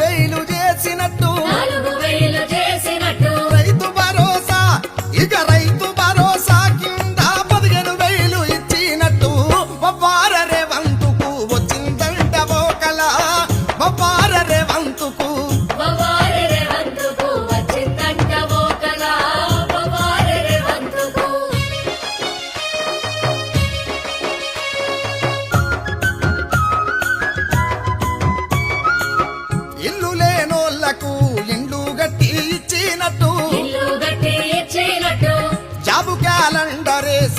వేలు చేసినట్టు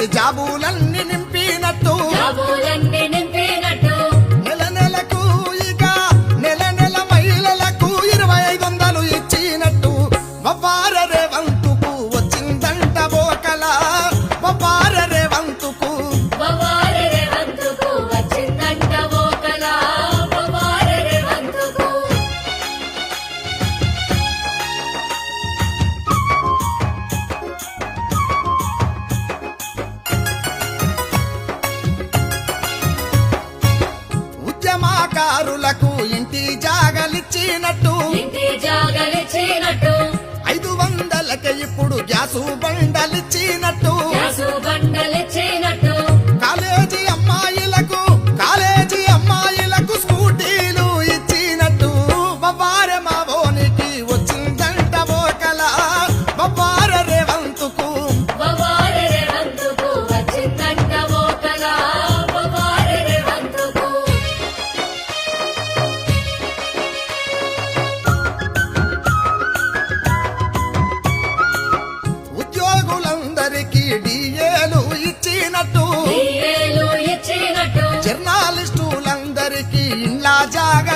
జాబులన్న కళాకారులకు ఇంటి జాగలిచ్చినట్టు. ఐదు వందలకే ఇప్పుడు గ్యాసు బండలిచ్చినట్టు. की ना जागा